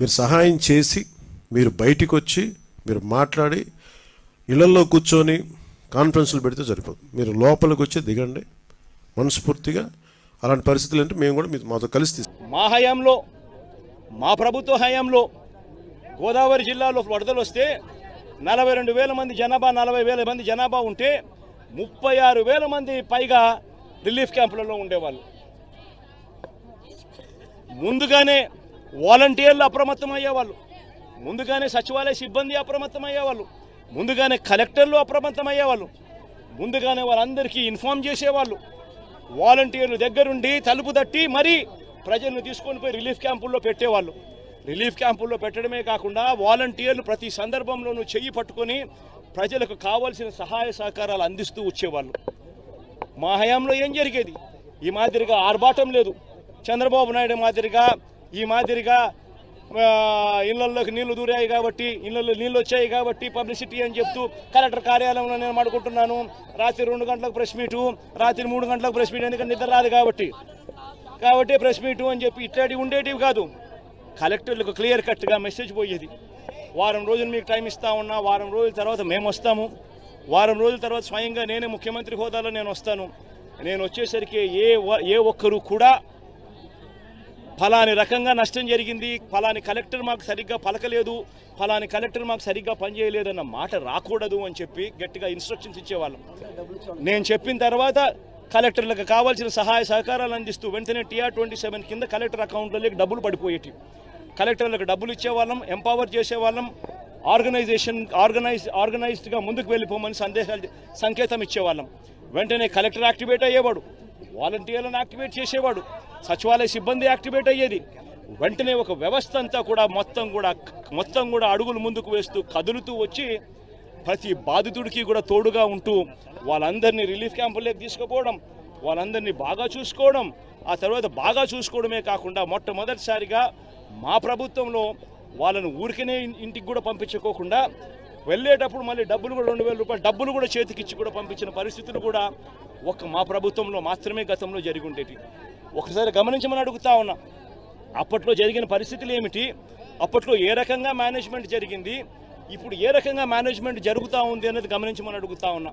మీరు సహాయం చేసి మీరు బయటికి వచ్చి మీరు మాట్లాడి ఇళ్ళలో కూర్చొని కాన్ఫరెన్స్లు పెడితే సరిపోదు. మీరు లోపలికి వచ్చి దిగండి. మనస్ఫూర్తిగా అలాంటి పరిస్థితులు అంటే మేము కూడా మీ మాతో కలిసి మా హయాంలో మా ప్రభుత్వ హయాంలో గోదావరి జిల్లాలో వరదలు వస్తే నలభై రెండు వేల మంది జనాభా నలభై వేల మంది జనాభా ఉంటే ముప్పై ఆరు వేల మంది పైగా రిలీఫ్ క్యాంపులలో ఉండేవాళ్ళు. ముందుగానే వాలంటీర్లు అప్రమత్తం అయ్యేవాళ్ళు ముందుగానే సచివాలయ సిబ్బంది అప్రమత్తం అయ్యేవాళ్ళు ముందుగానే కలెక్టర్లు అప్రమత్తం అయ్యేవాళ్ళు ముందుగానే వాళ్ళందరికీ ఇన్ఫామ్ చేసేవాళ్ళు. వాలంటీర్లు దగ్గరుండి తలుపు తట్టి మరీ ప్రజలను తీసుకొని పోయి రిలీఫ్ క్యాంపుల్లో పెట్టేవాళ్ళు. రిలీఫ్ క్యాంపుల్లో పెట్టడమే కాకుండా వాలంటీర్లు ప్రతి సందర్భంలోనూ చెయ్యి పట్టుకొని ప్రజలకు కావాల్సిన సహాయ సహకారాలు అందిస్తూ వచ్చేవాళ్ళు. మా హయాంలో ఏం జరిగేది? ఈ మాదిరిగా ఆర్భాటం లేదు. చంద్రబాబు నాయుడు మాదిరిగా ఈ మాదిరిగా ఇళ్ళలోకి నీళ్ళు దూరాయి కాబట్టి ఇళ్ళలో నీళ్ళు వచ్చాయి కాబట్టి పబ్లిసిటీ అని చెప్తూ కలెక్టర్ కార్యాలయంలో నేను మాడుకుంటున్నాను రాత్రి రెండు గంటలకు ప్రెస్ మీటు రాత్రి మూడు గంటలకు ప్రెస్ మీట్ ఎందుకంటే నిద్ర రాదు కాబట్టి. కాబట్టి ప్రెస్ మీటు అని చెప్పి ఇట్లాంటివి ఉండేటివి కాదు. కలెక్టర్లకు క్లియర్ కట్గా మెసేజ్ పోయేది. వారం రోజులు మీకు టైం ఇస్తా ఉన్నా వారం రోజుల తర్వాత మేము వస్తాము. వారం రోజుల తర్వాత స్వయంగా నేనే ముఖ్యమంత్రి హోదాలో నేను వస్తాను. నేను వచ్చేసరికి ఏ ఏ ఒక్కరు కూడా ఫలాని రకంగా నష్టం జరిగింది. ఫలాని కలెక్టర్ మాకు సరిగ్గా పలకలేదు. ఫలాని కలెక్టర్ మాకు సరిగ్గా పనిచేయలేదన్న మాట రాకూడదు అని చెప్పి గట్టిగా ఇన్స్ట్రక్షన్స్ ఇచ్చేవాళ్ళం. నేను చెప్పిన తర్వాత కలెక్టర్లకు కావాల్సిన సహాయ సహకారాలు అందిస్తూ వెంటనే టీఆర్ ట్వంటీ సెవెన్ కింద కలెక్టర్ అకౌంట్లోకి డబ్బులు పడిపోయేటి కలెక్టర్లకు డబ్బులు ఇచ్చేవాళ్ళం ఎంపవర్ చేసేవాళ్ళం ఆర్గనైజేషన్ ఆర్గనైజ్ ఆర్గనైజ్డ్గా ముందుకు వెళ్ళిపోమని సందేశాలు సంకేతం ఇచ్చేవాళ్ళం. వెంటనే కలెక్టర్ యాక్టివేట్ అయ్యేవాడు. వాలంటీర్లను యాక్టివేట్ చేసేవాడు. సచివాలయ సిబ్బంది యాక్టివేట్ అయ్యేది. వెంటనే ఒక వ్యవస్థ అంతా కూడా మొత్తం కూడా మొత్తం కూడా అడుగులు ముందుకు వేస్తూ కదులుతూ వచ్చి ప్రతి బాధితుడికి కూడా తోడుగా ఉంటూ వాళ్ళందరినీ రిలీఫ్ క్యాంపుల్లోకి తీసుకుపోవడం వాళ్ళందరినీ బాగా చూసుకోవడం ఆ తర్వాత బాగా చూసుకోవడమే కాకుండా మొట్టమొదటిసారిగా మా ప్రభుత్వంలో వాళ్ళను ఊరికనే ఇంటికి కూడా పంపించుకోకుండా వెళ్ళేటప్పుడు మళ్ళీ డబ్బులు కూడా రెండు వేల రూపాయలు డబ్బులు కూడా చేతికిచ్చి కూడా పంపించిన పరిస్థితులు కూడా ఒక మా ప్రభుత్వంలో మాత్రమే గతంలో జరిగి ఉండేవి ఒకసారి గమనించమని అడుగుతా ఉన్నా. అప్పట్లో జరిగిన పరిస్థితులు ఏమిటి? అప్పట్లో ఏ రకంగా మేనేజ్మెంట్ జరిగింది? ఇప్పుడు ఏ రకంగా మేనేజ్మెంట్ జరుగుతూ ఉంది అనేది గమనించమని అడుగుతా ఉన్నా.